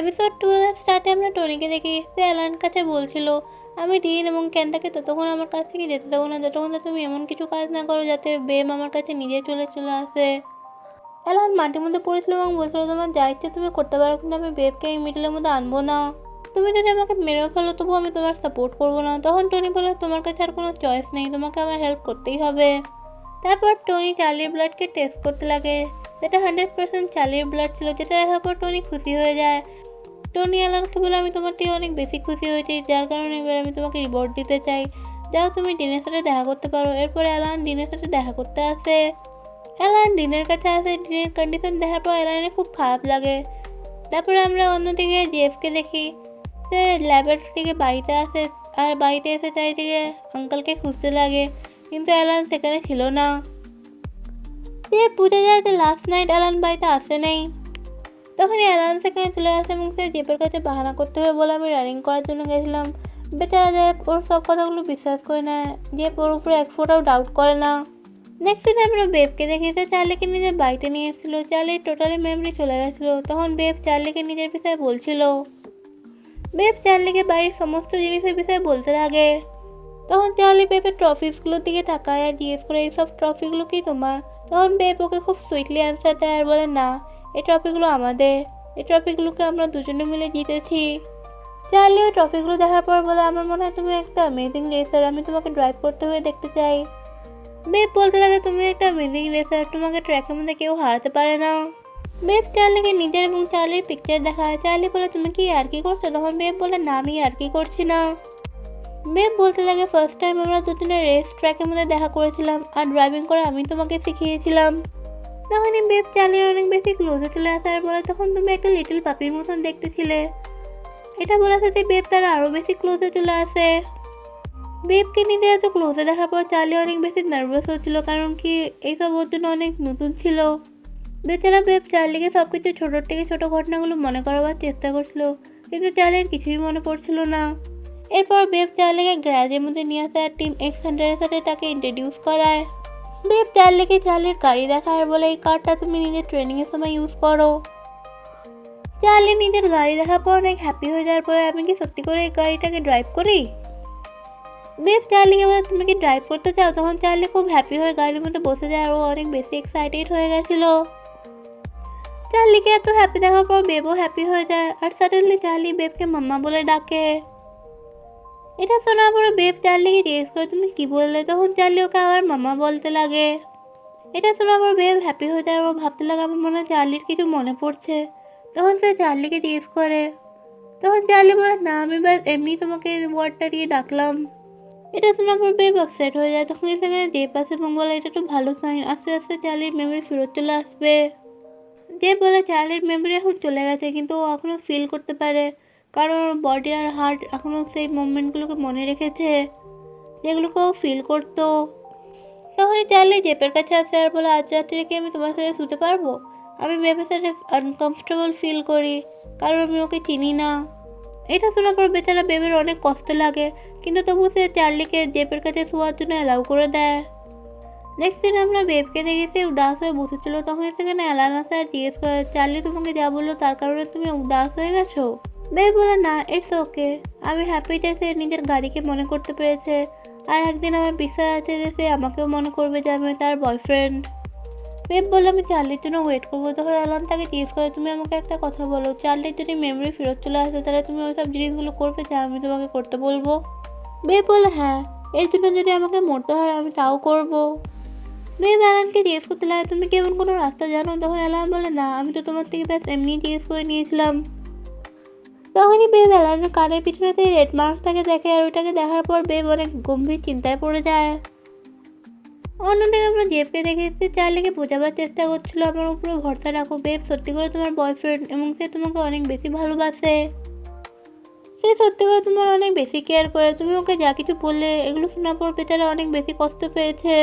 Episode two স্টার্টে আমরা টনিকে দেখি সে Alan কাছে বলছিল, আমি ডিন এবং ক্যানটাকে ততক্ষণ আমার কাছ থেকে যেতে দেবো না, যতক্ষণ তুমি এমন কিছু কাজ না করো যাতে বেম আমার কাছে নিজে চলে চলে আসে। অ্যালান মাটির মধ্যে পড়েছিল এবং বলছিল, তোমার যা ইচ্ছে তুমি করতে পারো, কিন্তু আমি বেবকে এই মিডলের মধ্যে আনব না। তুমি যদি আমাকে মেরে ফেলো, তবু আমি তোমার সাপোর্ট করব না। তখন টনি বলে তোমার কাছে আর কোনো চয়েস নেই, তোমাকে আমার হেল্প করতেই হবে। তারপর টনি চার্লির ব্লাডকে টেস্ট করতে লাগে। যেটা হান্ড্রেড পার্সেন্ট চার্লির ব্লাড ছিল, যেটা দেখার পর টনি খুশি হয়ে যায়। টনি অ্যালানকে বলে, আমি তোমার থেকে অনেক বেশি খুশি হয়েছি, যার কারণে এবার আমি তোমাকে রিওয়ার্ড দিতে চাই। যাও তুমি ডিনের সাথে দেখা করতে পারো। এরপরে অ্যালান ডিনের সাথে দেখা করতে আসে। অ্যালান ডিনের কাছে আসে, ডিনের কন্ডিশন দেখার পর অ্যালানের খুব খারাপ লাগে। তারপরে আমরা অন্যদিকে জেফকে দেখি। সে ল্যাবের থেকে বাড়িতে আসে, আর বাড়িতে এসে চারিদিকে আঙ্কেলকে খুঁজতে লাগে। কিন্তু অ্যালান সেখানে ছিল না। সে বুঝে যায় যে লাস্ট নাইট অ্যালান বাড়িতে আসে নেই। তখন অ্যালান সেখানে চলে আসে এবং সে জেপের কাছে বাহানা করতে হবে বলে আমি রানিং করার জন্য গেছিলাম। বেচারা জেপ ওর সব কথাগুলো বিশ্বাস করে না জেপ ওর উপরে এক ফোটাও ডাউট করে না। নেক্সট দিন আমরা বেবকে দেখি সে চার্লিকে নিজের বাড়িতে নিয়ে এসেছিল। চার্লির টোটালি মেমরি চলে গেছিল। তখন বেব চার্লিকে নিজের বিষয়ে বলছিল। বেব চার্লিকে বাড়ির সমস্ত জিনিসের বিষয়ে বলতে লাগে। তখন চার্লি বেবের ট্রফিসগুলোর দিকে তাকায় আর জিজ্ঞেস করে এইসব ট্রফিগুলো কি তোমার? তখন বেব ওকে খুব সুইটলি অ্যান্সার দেয় আর বলে, না এই ট্রফিগুলো আমাদের। এই ট্রফিগুলোকে আমরা দুজনে মিলে জিতেছি। চার্লি ওই ট্রফিগুলো দেখার পর বলে, আমার মনে হয় তুমি একটা অ্যামেজিং রেসার আমি তোমাকে ড্রাইভ করতে হয়ে দেখতে চাই। বেব বলতে লাগে তুমি একটা অ্যামেজিং রেসার তোমাকে ট্র্যাকের মধ্যে কেউ হারাতে পারে না। বেব চার্লিকে নিজের এবং চার্লির পিকচার দেখায়। চার্লি বলে, তুমি কি আর কি করছ? তখন বেব বলে, না, আমি আর কি করছি না। বেব বলতে লাগে ফার্স্ট টাইম আমরা দুজনে রেস ট্র্যাকের মধ্যে দেখা করেছিলাম আর ড্রাইভিং করে আমি তোমাকে শিখিয়েছিলাম। তখনই বেব চালিয়ে অনেক বেশি ক্লোজে চলে আসার বলে তখন তুমি একটা লিটল পাপির মতন দেখতেছিলে। এটা বলার সাথে বেব তারা আরও বেশি ক্লোজে চলে আসে। বেবকে নিজে এত ক্লোজে দেখার পর চার্লি অনেক বেশি নার্ভাস হচ্ছিল কারণ কি এইসব ওর জন্য অনেক নতুন ছিল। বেচারা বেব চার্লিকে সব কিছু ছোটোর থেকে ছোটো ঘটনাগুলো মনে করাবার চেষ্টা করছিল, কিন্তু চার্লির কিছুই মনে পড়ছিল না। এরপর বেব চার্লিকে গ্যারেজের মধ্যে নিয়ে আসে আর টিম এক্স হান্ড্রেডের সাথে তাকে ইন্ট্রোডিউস করায়। বেব চার্লিকে চার্লির গাড়ি দেখায় আর বলে, এই কারটা তুমি নিজের ট্রেনিংয়ের সময় ইউজ করো। চার্লি নিজের গাড়ি দেখার পর অনেক হ্যাপি হয়ে যাওয়ার পরে, আমি কি সত্যি করে এই গাড়িটাকে ড্রাইভ করি? বেব চার্লিকে বলে, তুমি কি ড্রাইভ করতে চাও? তখন চার্লি খুব হ্যাপি হয়ে গাড়ির মধ্যে বসে যায় আর ও অনেক বেশি এক্সাইটেড হয়ে গেছিল। চার্লিকে এত হ্যাপি দেখার পর বেবও হ্যাপি হয়ে যায়, আর সাডেনলি চার্লি বেবকে মাম্মা বলে ডাকে। এটা শোনার পরে বেব চার্লিকে জিজ্ঞেস করে? তুমি কি বললে? তখন চার্লি ওকে আবার মামা বলতে লাগে। এটা শোনার পর বেব হ্যাপি হয়ে যায় ও ভাবতে লাগে আমার মনে হয় চার্লির কিছু মনে পড়ছে। তখন সে চার্লিকে জিজ্ঞেস করে। তখন চার্লি বলে, না, আমি ব্যাস এমনি তোমাকে ওয়ার্ডটা দিয়ে ডাকলাম। এটা শোনার পর বেব আপসেট হয়ে যায়। তখন সেখানে দেব আসে এবং বলে, এটা তো ভালো সাইন আস্তে আস্তে চার্লির মেমোরি ফেরত চলে আসবে। যে বলে, চার্লির মেমোরি এখন চলে গেছে, কিন্তু ও এখনও ফিল করতে পারে। কারণ বডি আর হার্ট এখনও সেই মুভমেন্টগুলোকে মনে রেখেছে যেগুলোকে ও ফিল করতো। তখনই চার্লি জেপের কাছে আসে আর বলে, আজ রাত্রে কি আমি তোমার সাথে শুতে পারব? আমি বেবের সাথে আনকমফোর্টেবল ফিল করি, কারণ আমি ওকে চিনি না। এটা শোনার পর বেচারা বেবের অনেক কষ্ট লাগে, কিন্তু তবু সে চার্লিকে জেপের কাছে শোয়ার জন্য অ্যালাউ করে দেয়। নেক্সট দিন আমরা বেবকে দেখেছি, উদাস হয়ে বসেছিল। তখন সেখানে অ্যালান আসে আর জিজ্ঞেস করে, চার্লি, তোমাকে যা বলল তার কারণে তুমি উদাস হয়ে গেছো? বেব বলে, না ইটস ওকে আমি হ্যাপি যে সে নিজের গাড়িকে মনে করতে পেরেছে। আর একদিন আমার বিশ্বাস আছে যে সে আমাকেও মনে করবে যে আমি তার বয়ফ্রেন্ড বেব বলে, আমি চার্লির জন্য ওয়েট করব। তখন অ্যালান তাকে জিজ্ঞেস করে, তুমি আমাকে একটা কথা বলো। চার্লির যদি মেমরি ফেরত চলে আসে, তাহলে তুমি ওই সব জিনিসগুলো করবে যা আমি তোমাকে করতে বলব? বেব বলে হ্যাঁ এর জন্য যদি আমাকে মরতে হয়, আমি তাও করব। মেয়ে অ্যালানকে জিজ্ঞেস করতে লাগে তুমি কি এমন কোনো রাস্তা জানো? তখন অ্যালান বলে, না, আমি তো তোমার থেকে ব্যাস এমনি জিজ্ঞেস করে নিয়েছিলাম। তখনই বেব অ্যালানের কানের পিছনে রেড মার্কটাকে দেখে আর ওইটাকে দেখার পর বেব অনেক গম্ভীর চিন্তায় পড়ে যায়। অন্যদিকে আমরা জেবকে দেখে এসেছি চার্লিকে বোঝাবার চেষ্টা করছিল, আমার উপরে ভরসা রাখো বেব, সত্যি করে তোমার বয়ফ্রেন্ড এবং সে তোমাকে অনেক বেশি ভালোবাসে। সে সত্যি করে তোমার অনেক বেশি কেয়ার করে, তুমি ওকে যা কিছু বললে এগুলো শোনার পর বেচারা অনেক বেশি কষ্ট পেয়েছে।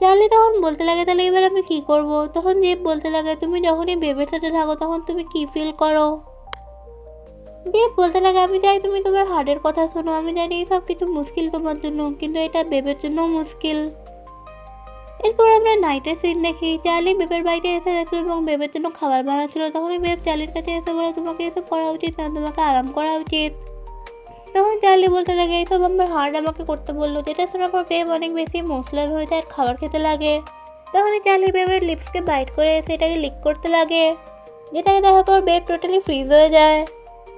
চার্লি তখন বলতে লাগে, তাহলে এবার আমি কি করব? তখন দেব বলতে লাগে, তুমি যখনই বেবের সাথে থাকো, তখন তুমি কি ফিল করো? দেব বলতে লাগে, আমি চাই তুমি তোমার হার্টের কথা শোনো, আমি জানি সব কিছু মুশকিল তোমার জন্য, কিন্তু এটা বেবের জন্য মুশকিল। এরপর আমরা নাইটের সিন দেখি, চার্লি বেবের বাড়িতে এসে গেছিল এবং বেবের জন্য খাবার বানাচ্ছিল। তখনই বেব চার্লির কাছে এসে বলে, তোমাকে এসব করা উচিত না, তোমাকে আরাম করা উচিত। তখন চার্লি বলতে লাগে এইসব আমার হার্ট আমাকে করতে বলল, যেটা শোনার পর বেব অনেক বেশি মশলার হয়ে যায় আর খাবার খেতে লাগে। তখনই চার্লি বেবের লিপসকে বাইট করে সেটাকে লিক করতে লাগে, যেটাকে দেখার পর বেব টোটালি ফ্রিজ হয়ে যায়।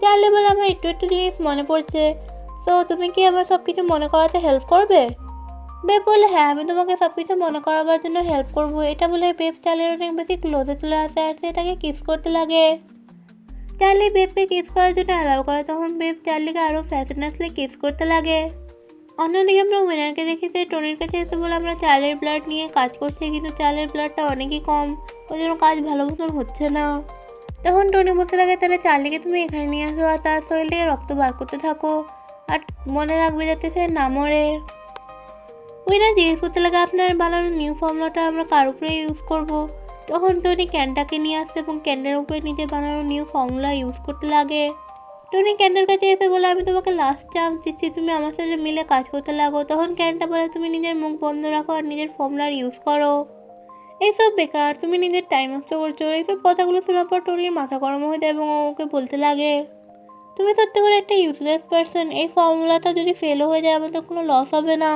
চার্লি বলে, আমার একটু একটু জিনিস মনে পড়ছে। তো তুমি কি আমার সব কিছু মনে করাতে হেল্প করবে? বেব বলে হ্যাঁ আমি তোমাকে সব কিছু মনে করাবার জন্য হেল্প করব। এটা বলে বেব চার্লির অনেক বেশি ক্লোজে চলে আসে আর সেটাকে কিস করতে লাগে। চার্লি বেবকে কিস করার জন্য অ্যালাউ করে, তখন বেব চার্লিকে আরও ফ্যাসিনাসলি কিস করতে লাগে। অন্যদিকে আমরা উইনারকে দেখি যে টনির কাছে এসে বলে, আমরা চালের ব্লাড নিয়ে কাজ করছি, কিন্তু চালের ব্লাডটা অনেকই কম। ওই জন্য কাজ ভালো মতন হচ্ছে না। তখন টনি বলতে লাগে, তাহলে চার্লিকে তুমি এখানে নিয়ে আসো আর তার শরীর থেকে রক্ত বার করতে থাকো আর মনে রাখবে যাতে সে না মরে। উইনার জিজ্ঞেস করতে লাগে, আপনার বানানো নিউ ফর্মুলাটা আমরা কার উপরে ইউজ করব? তখন টনি ক্যানটাকে নিয়ে আসে এবং ক্যান্ডের উপরে নিজে বানানো নিউ ফর্মুলা ইউজ করতে লাগে। টনি ক্যান্ডের কাছে এসে বলে, আমি তোমাকে লাস্ট চান্স দিচ্ছি, তুমি আমার সাথে মিলে কাজ করতে লাগো। তখন ক্যানটা বলে, তুমি নিজের মুখ বন্ধ রাখো আর নিজের ফর্মুলার ইউজ করো। এইসব বেকার, তুমি নিজের টাইম নষ্ট করছ। এইসব কথাগুলো শোনার পর টনির মাথা গরম হয়ে যায় এবং ওকে বলতে লাগে, তুমি সত্যি করে একটা ইউজলেস পারসন এই ফর্মুলাটা যদি ফেলও হয়ে যায় আমাদের কোনো লস হবে না।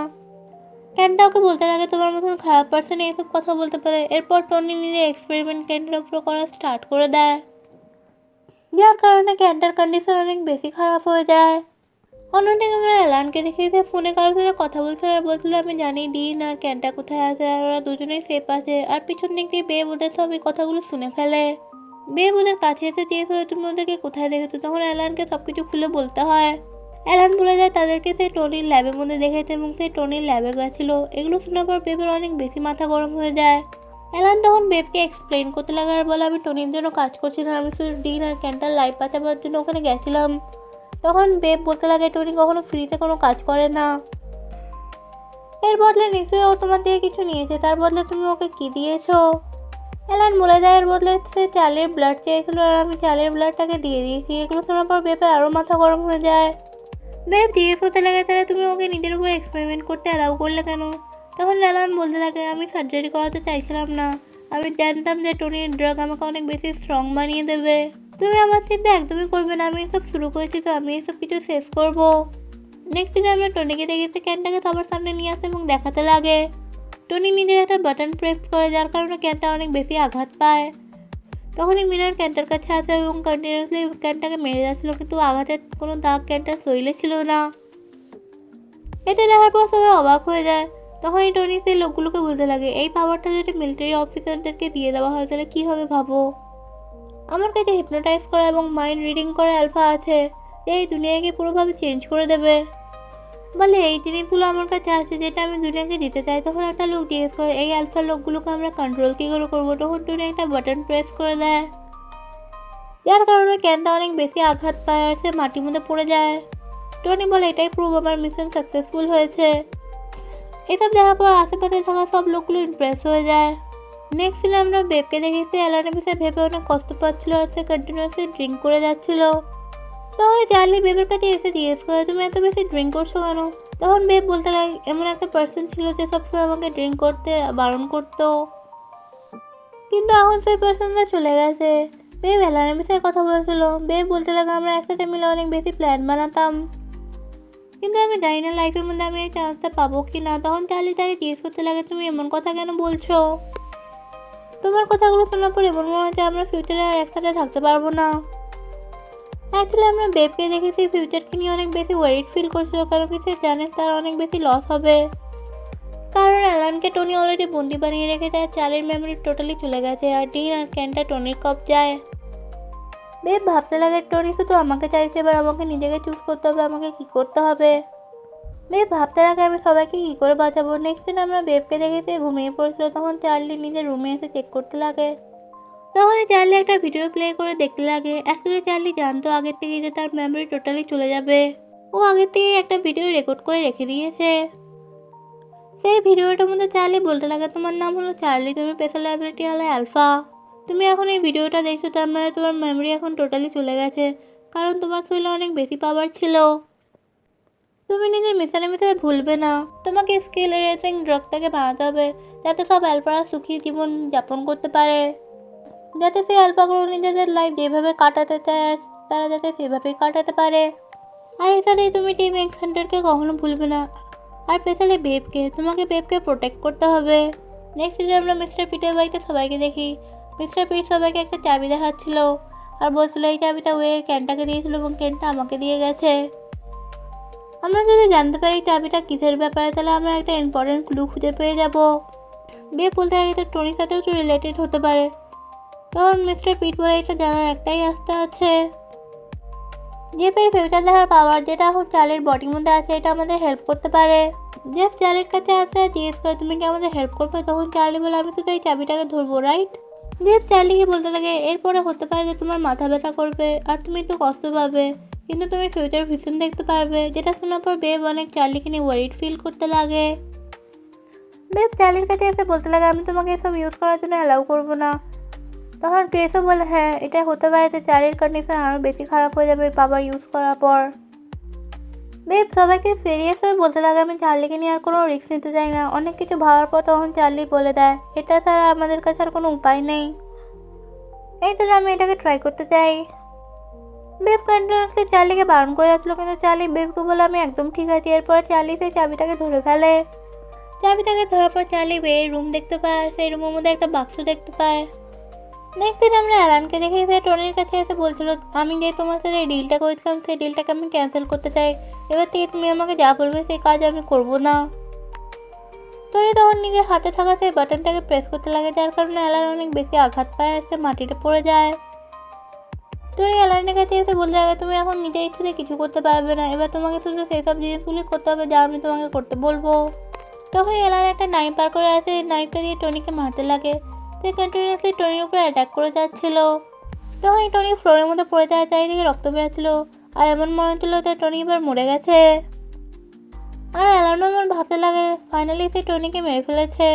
ক্যানটা ওকে বলতে লাগে? তোমার মতন খারাপ পার্সন এইসব কথা বলতে পারে। এরপর টনি নিজে এক্সপেরিমেন্ট ক্যান্টের উপর করা স্টার্ট করে দেয়। যার কারণে ক্যান্টার কন্ডিশন অনেক বেশি খারাপ হয়ে যায়। অন্যদিকে আমরা অ্যালানকে দেখি যে ফোনে কারোর সাথে কথা বলছিল আর বলছিল, আমি জানি ডিন আর ক্যান্টা কোথায় আছে, আর ওরা দুজনেই সেফ আছে। আর পিছন দিক দিয়ে বেব ওদের সব এই কথাগুলো শুনে ফেলে। বেব ওদের কাছে এসে জিজ্ঞেস তুমি ওদেরকে কোথায় দেখেছ? তখন অ্যালানকে সব কিছু খুলে বলতে হয়। অ্যালান বলে যায় তাদেরকে সেই টনির ল্যাবের মধ্যে দেখেছে এবং সেই টনির ল্যাবে গেছিল এগুলো শোনার পর বেবের অনেক বেশি মাথা গরম হয়ে যায়। অ্যালান তখন বেবকে এক্সপ্লেন করতে লাগে আর বলে, আমি টনির জন্য কাজ করছি না, আমি শুধু ডিন আর ক্যান্টার লাইফ বাঁচাবার জন্য ওখানে গেছিলাম তখন বেব বলতে লাগে, টনি কখনো ফ্রিতে কোনো কাজ করে না। এর বদলে নিশ্চয়ই ও তোমার থেকে কিছু নিয়েছে, তার বদলে তুমি ওকে কি দিয়েছ? অ্যালান বলে যায়, এর বদলে সে চালের ব্লাড চেয়েছিল, আর আমি চালের ব্লাডটাকে দিয়ে দিয়েছি। এগুলো শোনার পর বেবের আরও মাথা গরম হয়ে যায়। বেব জিজ্ঞেস করতে লাগে, তাহলে তুমি ওকে নিজের উপর এক্সপেরিমেন্ট করতে অ্যালাউ করলে কেন? তখন অ্যালান বলতে লাগে আমি সার্জারি করাতে চাইছিলাম না। আমি জানতাম যে টনির ড্রাগ আমাকে অনেক বেশি স্ট্রং বানিয়ে দেবে। তুমি আমার চিন্তা একদমই করবে না, আমি এসব শুরু করেছি তো, আমি এসব কিছু শেষ করব। নেক্সট দিনে আমরা টনিকে দেখেছি ক্যানটাকে সবার সামনে নিয়ে আসে এবং দেখাতে লাগে। টনি নিজের একটা বাটন প্রেস করে, যার কারণে ক্যানটা অনেক বেশি আঘাত পায়। তখনই মিনার ক্যান্টার কাছে আসে এবং কন্টিনিউসলি ক্যানটাকে মেরে যাচ্ছিল, কিন্তু আঘাতের কোনো দাগ ক্যানটার শরীরে ছিল না। এটা দেখার পর সবাই অবাক হয়ে যায়। তখনই টনি সেই লোকগুলোকে বলতে লাগে, এই পাওয়ারটা যদি মিলিটারি অফিসারদেরকে দিয়ে দেওয়া হয়, তাহলে কী হবে ভাবো? আমার কাছে হিপনোটাইজ করা এবং মাইন্ড রিডিং করা অ্যালফা আছে। এই দুনিয়াকে পুরোভাবে চেঞ্জ করে দেবে। বলে, এই জিনিসগুলো আমার কাছে আছে, যেটা আমি দুনিয়াকে দিতে চাই। তখন একটা লোক জিজ্ঞেস করে, এই অ্যালফা লোকগুলোকে আমরা কন্ট্রোল কী করে করব? তখন টনি একটা বাটন প্রেস করে দেয়। যার কারণে ক্যানটা অনেক বেশি আঘাত পায় আর সে মাটির মধ্যে পড়ে যায়। টনি বলে, এটাই প্রুভ আমার মিশন সাকসেসফুল হয়েছে। এসব দেখার পর আশেপাশে থাকা সব লোকগুলো ইমপ্রেস হয়ে যায়। নেক্সট দিন আমরা বেবকে দেখেছি অ্যালানের বিষয়ে ভেবে অনেক কষ্ট পাচ্ছিল আর সে কন্টিনিউয়াসলি ড্রিঙ্ক করে যাচ্ছিল। তখন চার্লি বেবের কাছে এসে জিজ্ঞেস করে, তুমি এত বেশি ড্রিঙ্ক করছ কেন? তখন বেব বলতে লাগে, এমন একটা পার্সন ছিল যে সবসময় আমাকে ড্রিঙ্ক করতে, বারণ করতো। কিন্তু এখন সেই পার্সনটা চলে গেছে। বেব অ্যালানের বিষয়ে কথা বলেছিল। বেব বলতে লাগে আমরা একসাথে মিলে অনেক বেশি প্ল্যান বানাতাম। কিন্তু আমি জানি না লাইফের মধ্যে আমি এই চান্সটা পাবো কি না তখন চার্লি তাকে জিজ্ঞেস করতে লাগে, তুমি এমন কথা কেন বলছো? তোমার কথাগুলো শোনার পর এমন মনে হচ্ছে আমরা ফিউচারে আর একসাথে থাকতে পারব না। অ্যাকচুয়ালি আমরা বেবকে দেখেছি ফিউচারকে নিয়ে অনেক বেশি ওয়ারিড ফিল করছিল, কারণ কি সে জানে তার অনেক বেশি লস হবে। কারণ অ্যালানকে টনি অলরেডি বন্দি বানিয়ে রেখেছে আর চালের মেমোরি টোটালি চলে গেছে, আর ডিন আর ক্যানটা টনির কপ যায়। বেব ভাবতে লাগে, টনি শুধু আমাকে চাইছে, এবার আমাকে নিজেকে চুজ করতে হবে, আমাকে কি করতে হবে? বেব ভাবতে লাগে, আমি সবাইকে কী করে বাঁচাবো? নেক্সট দিন আমরা বেবকে দেখেছি ঘুমিয়ে পড়েছিল, তখন চার্লি নিজের রুমে এসে চেক করতে লাগে। তখন চার্লি একটা ভিডিও প্লে করে দেখতে লাগে। অ্যাকচুয়ালি চার্লি জানতো আগের থেকে যে তার মেমোরি টোটালি চলে যাবে। ও আগের থেকে একটা ভিডিও রেকর্ড করে রেখে দিয়েছে। সেই ভিডিওটার মধ্যে চার্লি বলতে লাগে, তোমার নাম হলো চার্লি, তুমি স্পেশাল অ্যাবিলিটি হলো অ্যালফা তুমি এখন এই ভিডিওটা দেখছ, তার মানে তোমার মেমোরি এখন টোটালি চলে গেছে, কারণ তোমার শরীরে অনেক বেশি পাওয়ার ছিল। তুমি নিজের মিশনে মিশনে ভুলবে না। তোমাকে স্কিল রেসিং ড্রগটাকে বানাতে হবে, যাতে সব অ্যালপারা সুখী জীবন যাপন করতে পারে। যাতে সেই অ্যালপাগুলো নিজেদের লাইফ যেভাবে কাটাতে চায়, তারা যাতে সেভাবেই কাটাতে পারে। আর এছাড়াই তুমি টিম এক্স হান্টারকে কখনো ভুলবে না। আর স্পেশালি বেবকে তোমাকে বেবকে প্রোটেক্ট করতে হবে। নেক্সট ডে আমরা মিস্টার পিটের বাড়িতে সবাইকে দেখি। মিস্টার পিট সবাইকে একটা চাবি দেখাচ্ছিল। আর বলছিল, এই চাবিটা ওয়ে ক্যানটাকে দিয়েছিল এবং ক্যানটা আমাকে দিয়ে গেছে। আমরা যদি জানতে পারি চাবিটা কিসের ব্যাপারে, তাহলে আমরা একটা ইম্পর্টেন্ট ক্লু খুঁজে পেয়ে যাব। বিয়ে বলতে আগে তো টনির সাথেও তো রিলেটেড হতে পারে। তখন মিস্টার পিট বলে এটা জানার একটাই রাস্তা আছে। জেপের ফিউচার দেখার পাওয়ার যেটা এখন চালের বডির মধ্যে আছে, এটা আমাদের হেল্প করতে পারে। জেপ চালের কাছে আসে জিজ্ঞেস করে, তুমি কি আমাদের হেল্প করবে? তখন চার্লি বলে, আমি তো এই চাবিটাকে ধরবো রাইট জেপ চার্লিকে বলতে লাগে, এরপরে হতে পারে যে তোমার মাথা ব্যথা করবে আর তুমি একটু কষ্ট পাবে, কিন্তু তুমি ফিউচার ভিশন দেখতে পারবে। যেটা শোনার পর বেব অনেক চার্লিকে নিয়ে ওয়ারিড ফিল করতে লাগে। বেব চার্লির কাছে এসে বলতে লাগে, আমি তোমাকে এসব ইউজ করার জন্য অ্যালাউ করব না। তখন গ্রেসও বলে হ্যাঁ এটা হতে পারে যে চার্লির কন্ডিশন আরও বেশি খারাপ হয়ে যাবে বাবার ইউজ করার পর। বেব, সবাইকে সিরিয়াস হয়ে বলতে লাগে, আমি চার্লিকে নিয়ে আর কোনো রিস্ক নিতে চাই না। অনেক কিছু ভাবার পর তখন চার্লি বলে দেয়, এটা ছাড়া আমাদের কাছে আর কোনো উপায় নেই। এই জন্য আমি এটাকে ট্রাই করতে চাই। বেব কন্টিনিউসলি চার্লিকে বারণ করে আসলো, কিন্তু চার্লি বেবকে বলে, আমি একদম ঠিক আছি। এরপর চার্লি সেই চাবিটাকে ধরে ফেলে। চাবিটাকে ধরার পর চার্লি বেয়ের রুম দেখতে পায়, সেই রুমের মধ্যে একটা বাক্স দেখতে পায়। নেক্সট দিন আমরা অ্যালানকে দেখে সে টনির কাছে এসে বলছিল, আমি যে তোমার সাথে ডিলটা করেছিলাম, সেই ডিলটাকে আমি ক্যান্সেল করতে চাই। এবার থেকে তুমি আমাকে যা বলবে, সেই কাজ আমি করব না। টনি তখন নিজের হাতে থাকা সেই বাটনটাকে প্রেস করতে লাগে, যার কারণে অ্যালান অনেক বেশি আঘাত পায় আর সে মাটিতে পড়ে যায়। টনি অ্যালানের কাছে এসে বলতে লাগে তুমি এখন নিজের ইচ্ছাতে কিছু করতে পারবে না, এবার তোমাকে শুধু সেই সব জিনিসগুলি করতে হবে যা আমি তোমাকে করতে বলব। তখন অ্যালান একটা নাইফ পার করে আসে নাইফটা দিয়ে টনিকে মারতে লাগে। সে কন্টিনিউসলি টনির উপরে অ্যাটাক করে যাচ্ছিল। তখন টনি ফ্লোরের মধ্যে পড়ে যায় চারিদিকে রক্ত বেরোচ্ছিল আর এমন মনে হচ্ছিল যে টনি এবার মরে গেছে। আর অ্যালানও এমন ভাবতে লাগে ফাইনালি সে টনিকে মেরে ফেলেছে।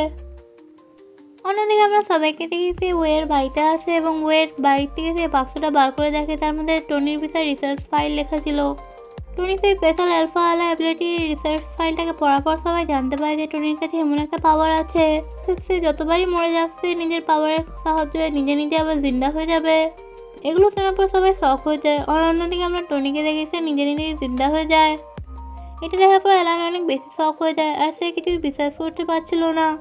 অন্যদিকে আমরা সবাইকে দেখি ওয়ের বাড়িতে আসে এবং ওয়ের বাড়ির থেকে সে বাক্সটা বার করে দেখে তার মধ্যে টনির বিষয়ে রিসার্চ ফাইল লেখা ছিল। টনি সেই স্পেশাল অ্যালফা আলা অ্যাবিলিটি রিসার্চ ফাইলটাকে পড়ার পর সবাই জানতে পারে যে টনির কাছে এমন একটা পাওয়ার আছে। সে- যতবারই মরে যাচ্ছে, নিজের পাওয়ারের সাহায্যে নিজে নিজে আবার জিন্দা হয়ে যাবে। এগুলো শোনার পর সবাই শখ হয়ে যায়। আর অন্যদিকে আমরা টনিকে দেখি সে নিজে নিজেই জিন্দা হয়ে যায়। এটা দেখার পর অ্যালান অনেক বেশি শখ হয়ে যায় আর সে কিছুই বিশ্বাস করতে পারছিল না।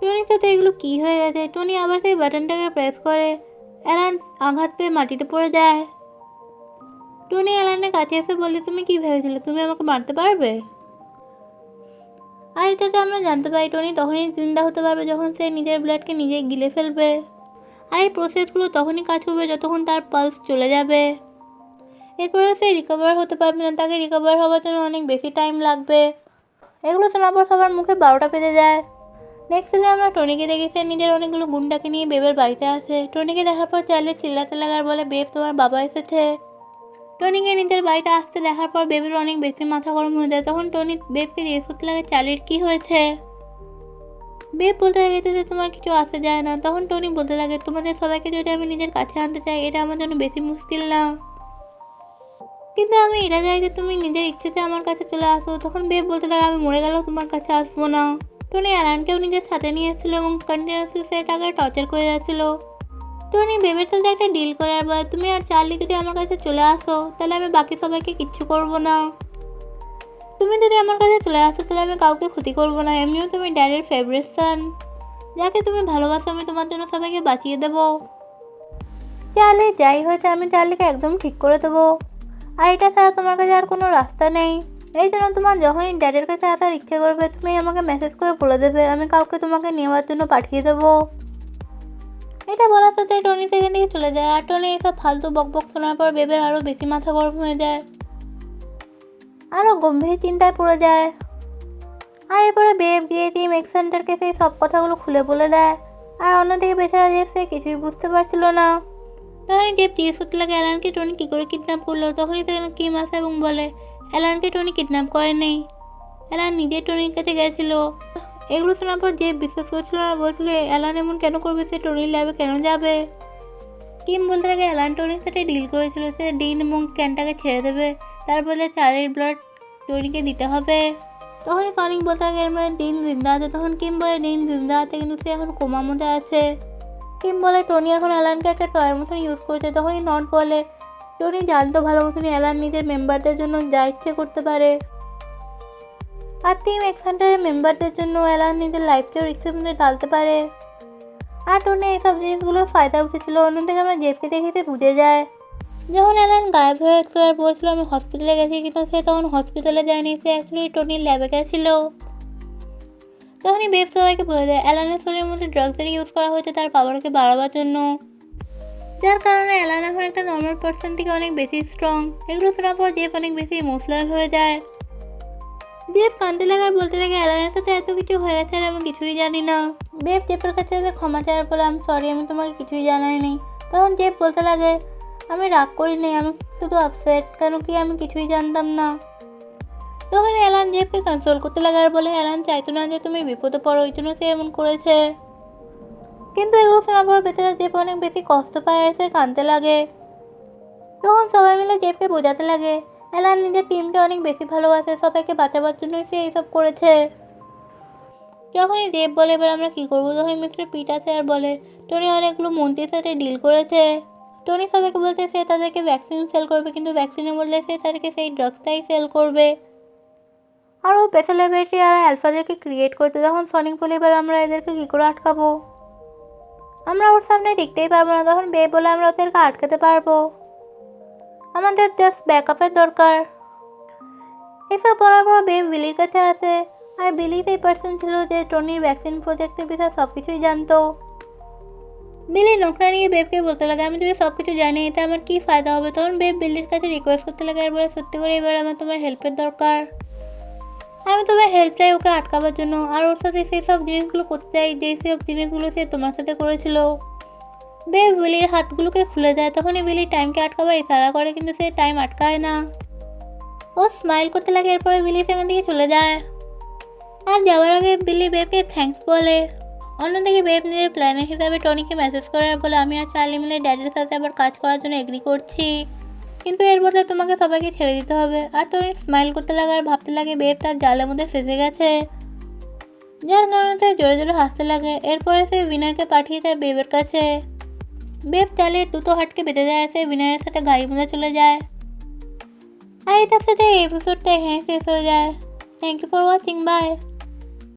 টনির সাথে এগুলো কি হয়ে গেছে? টনি আবার সেই বাটনটাকে প্রেস করে। অ্যালান আঘাত পেয়ে মাটিতে পড়ে যায়। টনি অ্যালানের কাছে এসে বলে তুমি কি ভেবেছিলে? তুমি আমাকে মারতে পারবে? আর এটা তো আমরা জানতে পারি, টনি তখনই জিন্দা হতে পারবে যখন সে নিজের ব্লাডকে নিজে গিলে ফেলবে। আর এই প্রসেসগুলো তখনই কাজ করবে যতক্ষণ তার পালস চলে যাবে। এরপরে সে রিকভার হতে পারবে না, তাকে রিকভার হওয়ার জন্য অনেক বেশি টাইম লাগবে। এগুলো শোনার পর সবার মুখে বারোটা বেজে যায়। নেক্সট দিনে আমরা টনিকে দেখি, সে নিজের অনেকগুলো গুন্ডাকে নিয়ে বেবের বাড়িতে আসে। টনিকে দেখার পর চাইলে চিল্লাতে লাগার বলে, বেব, তোমার বাবা এসেছে। টনিকে নিজের বাড়িতে আসতে দেখার পর বেবির অনেক বেশি মাথা গরম হয়ে যায়। তখন টনি বেবকে জিজ্ঞেস করতে লাগে, চালির কি হয়েছে? বেব বলতে লাগে যে তোমার কিছু আসে যায় না। তখন টনি বলতে লাগে, তোমাদের সবাইকে যদি আমি নিজের কাছে আনতে চাই, এটা আমার জন্য বেশি মুশকিল না। কিন্তু আমি এটা চাই যে তুমি নিজের ইচ্ছেতে আমার কাছে চলে আসো। তখন বেব বলতে লাগে, আমি মরে গেলেও তোমার কাছে আসব না। টনি অ্যালানকেও নিজের সাথে নিয়ে এসেছিল এবং কন্টিনিউসলি সেটাকে টর্চার করে যাচ্ছিল। টনি বেবের সাথে একটা ডিল করার পর তুমি আর চার্লি যদি আমার কাছে চলে আসো, তাহলে আমি বাকি সবাইকে কিচ্ছু করব না। তুমি যদি আমার কাছে চলে আসো, তাহলে আমি কাউকে ক্ষতি করব না। এমনিও তুমি ড্যাডের ফেভারিট সান যাকে তুমি ভালোবাসো, আমি তোমার জন্য সবাইকে বাঁচিয়ে দেবো। চার্লি যাই হয়েছে, আমি চার্লিকে একদম ঠিক করে দেবো। আর এটা ছাড়া তোমার কাছে আর কোনো রাস্তা নেই। এই জন্য তোমার যখনই ড্যাডের কাছে আসার ইচ্ছে করবে, তুমি আমাকে মেসেজ করে বলে দেবে। আমি কাউকে তোমাকে নেওয়ার জন্য পাঠিয়ে দেবো। এটা বলার সাথে টনি সেখান থেকে চলে যায়, আর টনি এসব ফালতু বকবক শোনার পর বেবের আরও বেশি মাথা গরম হয়ে যায়। আরও গম্ভীর চিন্তায় পড়ে যায়। আর এরপরে বেব গিয়ে টিম এক্স সেন্টারকে সেই সব কথাগুলো খুলে বলে দেয়। আর অন্যদিকে বেচারা জেব সে কিছুই বুঝতে পারছিল না। তখনই জেব জিজ্ঞেস করতে লাগে, অ্যালানকে টনি কী করে কিডন্যাপ করল? তখনই সেখানে কিম আসে এবং বলে, অ্যালানকে টনি কিডন্যাপ করে নেই অ্যালান নিজে টনির কাছে গেছিল। এগুলো শোনার পর যে বিশ্বাস করছিল না, বলছিল, অ্যালান এমন কেন করবে? সে টনির ল্যাবে কেন যাবে? কিম বলতে লাগে অ্যালান টনির সাথে ডিল করেছিল সে ডিন এবং ক্যানটাকে ছেড়ে দেবে। তার বলে চার্লির ব্লাড টনিকে দিতে হবে। তখন সনিক বলতে লাগে এর মানে দিন জিন্দা আছে। তখন কিম বলে দিন জিন্দা আছে, কিন্তু সে এখন কোমার মধ্যে আছে। কিম বলে, টনি এখন অ্যালানকে একটা টয়ের মতন ইউজ করছে। তখনই নট বলে, টনি জানতো ভালো মতন অ্যালান নিজের মেম্বারদের জন্য যা ইচ্ছে করতে পারে। আর টিম এক্সেন্টারের মেম্বারদের জন্য অ্যালান নিজের লাইফকেও রিক্সের মধ্যে ডালতে পারে। আর টোনে এইসব জিনিসগুলোর ফায়দা উঠেছিল। অন্যদিকে আমরা জেফকে দেখেতে বুঝে যায়। যখন অ্যালান গায়েব হয়ে আর বলছিল আমি হসপিটালে গেছি কিন্তু সে তখন হসপিটালে যায়নি, সে অ্যাকচুয়ালি টনির ল্যাবে গেছিল। তখনই বেব সবাইকে বলে দেয় অ্যালানের শরীরের মধ্যে ড্রাগসের ইউজ করা হয়েছে, তার পাওয়ারকে বাড়াবার জন্য। যার কারণে অ্যালান এখন একটা নর্মাল পার্সন থেকে অনেক বেশি স্ট্রং এগুলো শোনার পর জেফ অনেক বেশি ইমোশনাল হয়ে যায়। জেফ কান্দতে লাগে আর বলতে লাগে অ্যালানের সাথে এত কিছু হয়ে গেছে আর আমি কিছুই জানি না। দেব জেফের কাছে ক্ষমা চাওয়ার বলে আমি সরি আমি তোমাকে কিছুই জানাইনি তখন জেফ বলতে লাগে, আমি রাগ করিনি আমি শুধু আপসেট কেন কি আমি কিছুই জানতাম না? তখন অ্যালান জেফকে কনসোল করতে লাগে আর বলে অ্যালান চাইতো না যে তুমি বিপদে পড়ো ওই জন্য সে এমন করেছে। কিন্তু এগুলো শোনার পর ভেতরে জেফ অনেক বেশি কষ্ট পায় আর সে কাঁদতে লাগে। তখন সবাই মিলে জেফকে বোঝাতে লাগে অ্যালান নিজের টিমকে অনেক বেশি ভালোবাসে, সবাইকে বাঁচাবার জন্যই সে এইসব করেছে। যখনই দেব বলে, এবার আমরা কী করব? তখন মিস্টার পিট আছে আর বলে, টনি অনেকগুলো মন্ত্রীর সাথে ডিল করেছে। টনি সবাইকে বলছে, সে তাদেরকে ভ্যাকসিন সেল করবে, কিন্তু ভ্যাকসিনের বললে সে তাদেরকে সেই ড্রাগসটাই সেল করবে। আর ও স্পেশাল ল্যাবরেটরি আর অ্যালফাদেরকে ক্রিয়েট করতে, তখন সনিক বলে, এবার আমরা এদেরকে কী করে আটকাবো? আমরা ওর সামনে দেখতেই পারব না, তখন বে বলে, আমরা ওদেরকে আটকাতে পারব। আমাদের জাস্ট ব্যাকআপের দরকার। এসব বলার পর বে বিলির কাছে আসে আর বিলি সেই পার্সন ছিল যে টনির ভ্যাকসিন প্রজেক্টের বিষয়ে সব কিছুই জানতো। বিলি নোকরা নিয়ে বেবকে বলতে লাগে, আমি যদি সব কিছু জানি এতে আমার কী ফায়দা হবে? তখন বেব বিলির কাছে রিকোয়েস্ট করতে লাগে আর বলে, সত্যি করে এবার আমার তোমার হেল্পের দরকার। আমি তোমার হেল্প চাই ওকে আটকাবার জন্য। আর ওর সাথে সেই সব জিনিসগুলো করতে চাই, যেই সব জিনিসগুলো সে তোমার সাথে করেছিল। বে, বিলির হাতগুলোকে খুলে দেয়। তখনই বিলি টাইমকে আটকাবার ইশারা করে, কিন্তু সে টাইম আটকায় না। ও স্মাইল করতে লাগে, এরপরে বিলি সেখান থেকে চলে যায়। আর যাওয়ার আগে বিলি বেবকে থ্যাঙ্কস বলে। অন্যদিকে বেব নিজের প্ল্যানের হিসাবে টনিকে মেসেজ করে আর বলে, আমি আর চার্লি মিলে ড্যাডির সাথে আবার কাজ করার জন্য এগ্রি করছি। কিন্তু এর বদলে তোমাকে সবাইকে ছেড়ে দিতে হবে। আর টনি স্মাইল করতে লাগে আর ভাবতে লাগে, বেব তার জালের মধ্যে ফেসে গেছে। যার কারণে সে জোরে জোরে হাসতে লাগে। এরপরে সে উইনারকে পাঠিয়ে দেয় বেবের কাছে। বেব চালের দুটো হাটকে বেঁধে দেয় আর সে উইনারের সাথে গাড়ির মধ্যে চলে যায় আর এটার সাথে এই এপিসোডটা এখানে শেষ হয়ে যায় thank you for watching bye